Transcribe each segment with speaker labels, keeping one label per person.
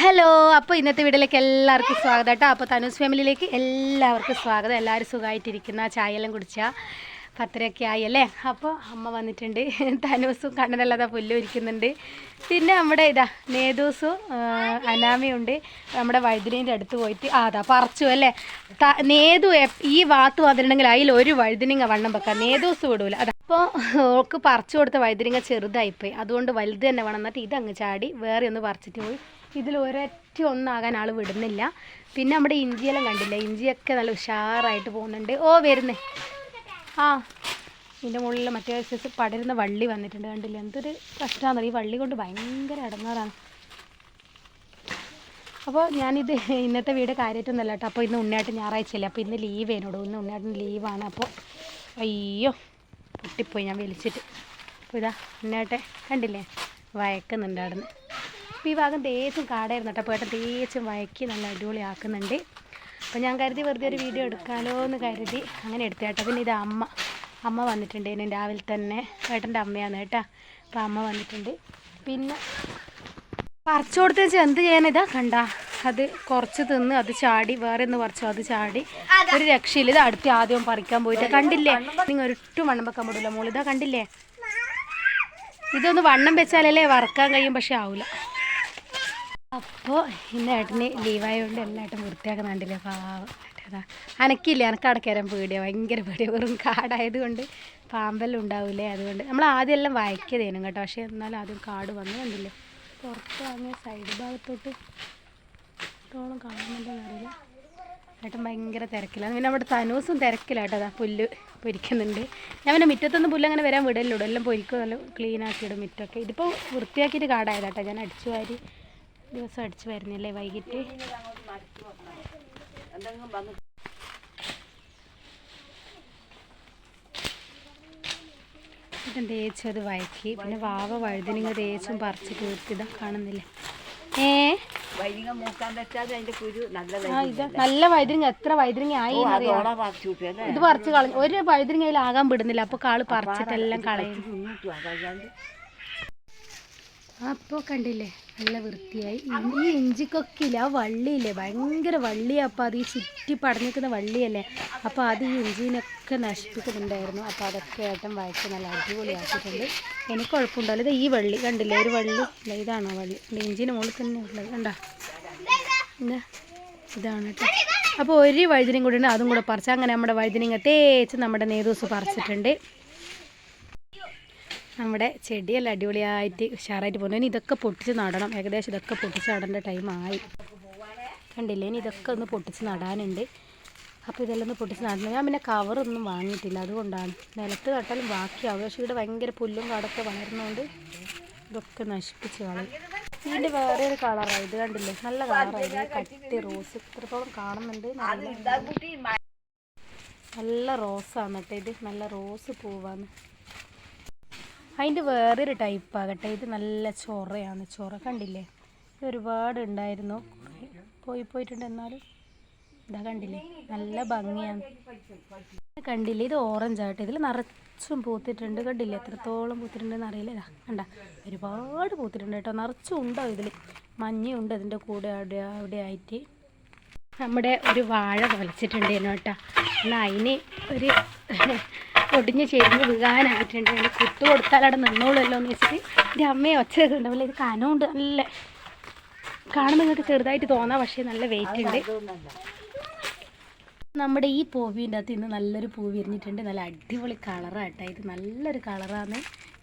Speaker 1: Hello അപ്പോൾ ഇന്നത്തെ വീട്ടിലേക്ക് എല്ലാവർക്കും സ്വാഗതം കേട്ടോ. അപ്പോൾ തനുസ് ഫാമിലിയിലേക്ക് എല്ലാവർക്കും സ്വാഗതം. എല്ലാവരും സുഖമായിട്ടിരിക്കുന്ന. ചായയെല്ലാം കുടിച്ച പത്തരയൊക്കെ ആയി അല്ലേ? അപ്പോൾ അമ്മ വന്നിട്ടുണ്ട്. തനുസും കണ്ണനല്ലാതെ പുല്ല് ഇരിക്കുന്നുണ്ട് പിന്നെ നമ്മുടെ ഇതാ നേതൂസും അനാമിയുണ്ട് നമ്മുടെ വഴുതിനേന്റെ അടുത്ത് പോയിട്ട് ആ അതാ പറിച്ചു അല്ലേ? നേതു ഈ വാത്ത് വന്നിട്ടുണ്ടെങ്കിൽ അതിൽ ഒരു വഴുതിനിങ്ങ വണ്ണം വെക്കാം. നേതൂസ് വിടൂല. അതാ അപ്പോൾ ഓൾക്ക് പറിച്ചു കൊടുത്ത വൈദ്യുതിങ്ങ ചെറുതായിപ്പോയി. അതുകൊണ്ട് വലുത് തന്നെ വേണം. എന്നിട്ട് ഇതങ്ങ് ചാടി വേറെ ഒന്ന് പറിച്ചിട്ട് പോയി. ഇതിൽ ഒരൊറ്റ ഒന്നാകാൻ ആൾ വിടുന്നില്ല. പിന്നെ നമ്മുടെ ഇഞ്ചിയെല്ലാം കണ്ടില്ല? ഇഞ്ചിയൊക്കെ നല്ല ഉഷാറായിട്ട് പോകുന്നുണ്ട്. ഓ വരുന്നേ. ആ ഇതിന്റെ മുകളിൽ മറ്റേ സൈസ് പടരുന്ന വള്ളി വന്നിട്ടുണ്ട് കണ്ടില്ല? എന്തൊരു കഷ്ടമാണെന്ന് ഈ വള്ളി കൊണ്ട് ഭയങ്കര ഇടങ്ങാറാണ് അപ്പോൾ ഞാനിത് ഇന്നത്തെ വീട് കാര്യമായിട്ടൊന്നുമല്ല കേട്ടോ. അപ്പോൾ ഇന്ന് ഉണ്ണിയായിട്ട് ഞായറാഴ്ചയല്ലേ? അപ്പോൾ ഇന്ന് ലീവ് എന്നോട് ഇന്ന് ഉണ്ണിയാട്ടിന് ലീവാണ് അപ്പോൾ അയ്യോ. പൊട്ടിപ്പോയി ഞാൻ വലിച്ചിട്ട് ഇതാ എന്നാട്ടെ കണ്ടില്ലേ? വയക്കുന്നുണ്ട് അവിടെ നിന്ന് ഈ ഭാഗം തേച്ചും കാടായിരുന്നു കേട്ടോ. അപ്പോൾ ഏട്ടൻ തേച്ചും വയക്കി നല്ല അടിപൊളിയാക്കുന്നുണ്ട്. അപ്പോൾ ഞാൻ കരുതി വെറുതെ ഒരു വീഡിയോ എടുക്കാമല്ലോ എന്ന് കരുതി അങ്ങനെ എടുത്തു കേട്ടോ. പിന്നെ ഇത് അമ്മ അമ്മ വന്നിട്ടുണ്ട് ഇനി രാവിലെ തന്നെ. ഏട്ടന്റെ അമ്മയാണ് കേട്ടോ. അപ്പോൾ അമ്മ വന്നിട്ടുണ്ട്. പിന്നെ പറിച്ചു കൊടുത്തേച്ച് എന്ത് ചെയ്യാനിതാ കണ്ട. അത് കുറച്ച് തിന്ന് അത് ചാടി വേറെ ഒന്ന് പറിച്ചു അത് ചാടി. ഒരു രക്ഷയില്ല. ഇത് അടുത്ത് ആദ്യം പറിക്കാൻ പോയിട്ട്. കണ്ടില്ലേ? നിങ്ങൾ ഒരിട്ടും വണ്ണം വെക്കാൻ പറ്റില്ല മോളിതാ കണ്ടില്ലേ? ഇതൊന്ന് വണ്ണം വെച്ചാലല്ലേ വറക്കാൻ കഴിയും പക്ഷെ ആവില്ല അപ്പോൾ ഇന്ന് ഏട്ടന് ലീവായതുകൊണ്ട് എല്ലാ ഏട്ടൻ വൃത്തിയാക്കുന്നുണ്ടല്ലേ പാവം. ഏട്ടാ അനക്കില്ലേ? അനക്ക് അടക്കരാൻ പേടിയാണ് ഭയങ്കര പേടിയാണ് വെറും കാടായത് കൊണ്ട് പാമ്പെല്ലാം ഉണ്ടാവില്ലേ അതുകൊണ്ട് നമ്മൾ ആദ്യം എല്ലാം വായിക്കതേനും കേട്ടോ. പക്ഷേ എന്നാലും ആദ്യം കാട് വന്നു കണ്ടില്ലേ? പുറത്ത് വാങ്ങിയ സൈഡ് ഭാഗത്തോട്ട് എത്രത്തോളം കാണുന്നുണ്ടെന്ന് അറിയില്ല. ഏട്ടൻ ഭയങ്കര തിരക്കിലാണ് പിന്നെ അവിടെ തനൂസും തിരക്കിലാട്ടോ അതാ പുല്ല് പൊരിക്കുന്നുണ്ട്. ഞാൻ പിന്നെ മുറ്റത്തൊന്നും പുല്ല് അങ്ങനെ വരാൻ വിടല്ലോ എല്ലാം പൊരിക്കും നല്ല ക്ലീൻ ആക്കിയിടും മുറ്റമൊക്കെ ഇതിപ്പോൾ വൃത്തിയാക്കിയിട്ട് കാടായതാട്ടോ ഞാൻ അടിച്ചു വാരി ദിവസം അടിച്ചു വരുന്നില്ലേ വൈകിട്ട്? ഇതും തേച്ചും അത് വഴക്കി? പിന്നെ വാവ വഴുതിനിങ്ങ തേച്ചും പറിച്ച് തീർത്തിതാ കാണുന്നില്ലേ? ഏ?
Speaker 2: മൂക്കാൻ അതിന്റെ കുരു നല്ല
Speaker 1: നല്ല എത്ര വഴുതിരിങ്ങ ആയി എന്നറിയാം? ഇത് പറിച്ച് കളഞ്ഞു ഒരു ആകാൻ വിടുന്നില്ല അപ്പൊ കാൾ പറിച്ചിട്ടെല്ലാം കളയും അപ്പോൾ കണ്ടില്ലേ നല്ല വൃത്തിയായി. ഈ ഇഞ്ചിക്കൊക്കില്ല ആ വള്ളിയില്ലേ ഭയങ്കര വള്ളിയാണ് അപ്പോൾ അത് ഈ ചുറ്റി പടഞ്ഞിരിക്കുന്ന വള്ളിയല്ലേ. അപ്പോൾ അത് ഈ ഇഞ്ചിനൊക്കെ നശിപ്പിക്കുന്നുണ്ടായിരുന്നു. അപ്പോൾ അതൊക്കെ ഏട്ടൻ വായിച്ച് നല്ല അടിപൊളിയാക്കിയിട്ടുണ്ട്. എനിക്ക് കുഴപ്പമുണ്ടല്ലോ ഇത് ഈ വള്ളി കണ്ടില്ലേ ഒരു വള്ളി അല്ല ഇതാണോ വള്ളി? ഇഞ്ചിന് മുകളിൽ തന്നെ ഉള്ളത്. കണ്ടോ? ഇതാ ഇതാണ് കേട്ടോ. അപ്പോൾ ഒരു വഴുതിനും കൂടി ഉണ്ട്. അതും കൂടെ പറിച്ച് അങ്ങനെ നമ്മുടെ വഴുതിനിങ്ങ തേച്ച് നമ്മുടെ നേതൂസ് പറിച്ചിട്ടുണ്ട്. നമ്മുടെ ചെടിയെല്ലാം അടിപൊളിയായിട്ട് ഉഷാറായിട്ട് പോകുന്നു. ഇനി ഇതൊക്കെ പൊട്ടിച്ച് നടണം. ഏകദേശം ഇതൊക്കെ പൊട്ടിച്ച് നടേണ്ട ടൈമായി കണ്ടില്ലേ? ഇനി ഇതൊക്കെ ഒന്ന് പൊട്ടിച്ച് നടാനുണ്ട്. അപ്പോൾ ഇതെല്ലാം ഒന്ന് പൊട്ടിച്ച് നടണം ഞാൻ പിന്നെ കവറൊന്നും വാങ്ങിയിട്ടില്ല. അതുകൊണ്ടാണ്. നിലത്ത് നട്ടാലും ബാക്കിയാവും. പക്ഷേ ഇവിടെ ഭയങ്കര പുല്ലും കാടൊക്കെ വളരുന്നതുകൊണ്ട് ഇതൊക്കെ നശിപ്പിച്ച് കളയും. ഇതിന്റെ വേറെ ഒരു കളറാണ് ഇത് കണ്ടില്ലേ? നല്ല കളറാണ് കട്ടി റോസ് ഇത്രത്തോളം കാണുന്നുണ്ട്. നല്ല റോസാണ് കേട്ടോ ഇത് നല്ല റോസ് പൂവാണ്. അതിന്റെ വേറൊരു ടൈപ്പാകട്ടെ ഇത് നല്ല ചൊറയാണ്. ചൊറ കണ്ടില്ലേ? ഇത് ഒരുപാട് ഉണ്ടായിരുന്നു. പോയി പോയിട്ടുണ്ട് എന്നാലും. ഇതാ കണ്ടില്ലേ? നല്ല ഭംഗിയാണ്. കണ്ടില്ലേ? ഇത് ഓറഞ്ച് ആകട്ടെ. ഇതിൽ നിറച്ചും പൂത്തിട്ടുണ്ട് കണ്ടില്ലേ? എത്രത്തോളം പൂത്തിട്ടുണ്ടെന്ന് അറിയില്ല. ഇതാ കണ്ട. ഒരുപാട് പൂത്തിട്ടുണ്ട് കേട്ടോ. നിറച്ചും ഉണ്ടോ ഇതിൽ മഞ്ഞയുണ്ട് അതിന്റെ കൂടെ അവിടെ അവിടെ ആയിട്ട്. നമ്മുടെ ഒരു വാഴ വലിച്ചിട്ടുണ്ട് കേട്ടോ. എന്നാൽ അതിന് ഒരു ഒടിഞ്ഞ് ചെരിഞ്ഞ് വീഴാനായിട്ടുണ്ട് അതിന്റെ കുത്തു കൊടുത്താൽ അവിടെ നിന്നോളുമല്ലോ എന്ന് വെച്ചിട്ട് എന്റെ അമ്മയെ ഒച്ച ഉണ്ടാവില്ല ഇത് കനമുണ്ട് നല്ല കാണുമ്പോൾ നിങ്ങൾക്ക് ചെറുതായിട്ട് തോന്നാം പക്ഷേ നല്ല വെയിറ്റ് ഉണ്ട്. നമ്മുടെ ഈ പൂവിന്റെ അകത്ത് ഇന്ന് നല്ലൊരു പൂ വിരിഞ്ഞിട്ടുണ്ട്. നല്ല അടിപൊളി കളറാട്ടോ ഇത് നല്ലൊരു കളറാണ്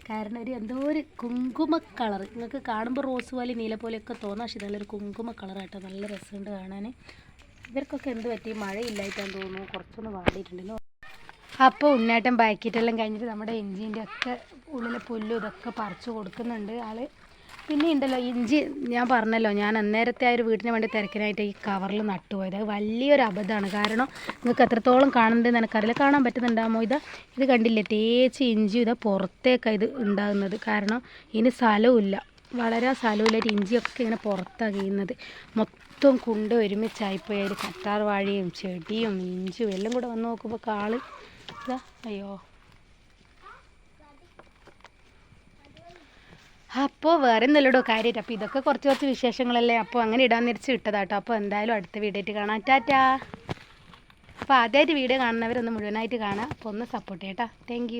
Speaker 1: കാരണം ഒരു എന്തോ ഒരു കുങ്കുമ കളർ നിങ്ങൾക്ക് കാണുമ്പോൾ റോസ് പോലെ നീല പോലെയൊക്കെ തോന്നാം പക്ഷേ നല്ലൊരു കുങ്കുമ കളറാട്ടോ നല്ല രസമുണ്ട് കാണാൻ ഇവർക്കൊക്കെ എന്ത് പറ്റി? മഴയില്ലായിട്ടാന്ന് തോന്നുന്നു. കുറച്ചൊന്ന് വാടിയിട്ടുണ്ടെന്ന് അപ്പോൾ ഉണ്ണേട്ടൻ ബാക്കിയിട്ടെല്ലാം കഴിഞ്ഞിട്ട് നമ്മുടെ ഇഞ്ചിന്റെ ഒക്കെ ഉള്ളിലെ പുല്ലും ഇതൊക്കെ പറിച്ചു കൊടുക്കുന്നുണ്ട് ആൾ പിന്നെ ഉണ്ടല്ലോ ഇഞ്ചി ഞാൻ പറഞ്ഞല്ലോ ഞാൻ അന്നേരത്തെ ആ ഒരു വീട്ടിന് വേണ്ടി തിരക്കിനായിട്ട് ഈ കവറിൽ നട്ടുപോയത് അത് വലിയൊരു അബദ്ധമാണ്. കാരണം നിങ്ങൾക്ക് എത്രത്തോളം കാണുന്നുണ്ടെന്ന് എനിക്കറിയില്ല. കാണാൻ പറ്റുന്നുണ്ടാകുമോ ഇതാ? ഇത് കണ്ടില്ലേ തേച്ച് ഇഞ്ചി ഇതാ പുറത്തേക്കാണ് ഇത് ഉണ്ടാകുന്നത്. കാരണം ഇതിന് സ്ഥലവുമില്ല വളരെ സ്ഥലമില്ലായിട്ട് ഇഞ്ചിയൊക്കെ ഇങ്ങനെ പുറത്താണ് കഴിയുന്നത് മൊത്തം കുണ്ട് ഒരുമിച്ചായിപ്പോയി. അതിൽ കറ്റാർ വാഴയും ചെടിയും ഇഞ്ചിയും എല്ലാം കൂടെ വന്ന് നോക്കുമ്പോൾ കാൾ. ഇതാ അയ്യോ. അപ്പോൾ വേറെ ഒന്നുമില്ലടോ കാര്യമായിട്ട് അപ്പോൾ ഇതൊക്കെ കുറച്ച് കുറച്ച് വിശേഷങ്ങളല്ലേ? അപ്പോൾ അങ്ങനെ ഇടാൻ നിരച്ച് ഇട്ടതാട്ടോ അപ്പോൾ എന്തായാലും അടുത്ത വീഡിയോ ആയിട്ട് കാണാം. ടാറ്റാ. അപ്പോൾ ആദ്യമായിട്ട് വീഡിയോ കാണുന്നവരൊന്ന് മുഴുവനായിട്ട് കാണാം. അപ്പോൾ ഒന്ന് സപ്പോർട്ട് ചെയ്യട്ടാ. താങ്ക്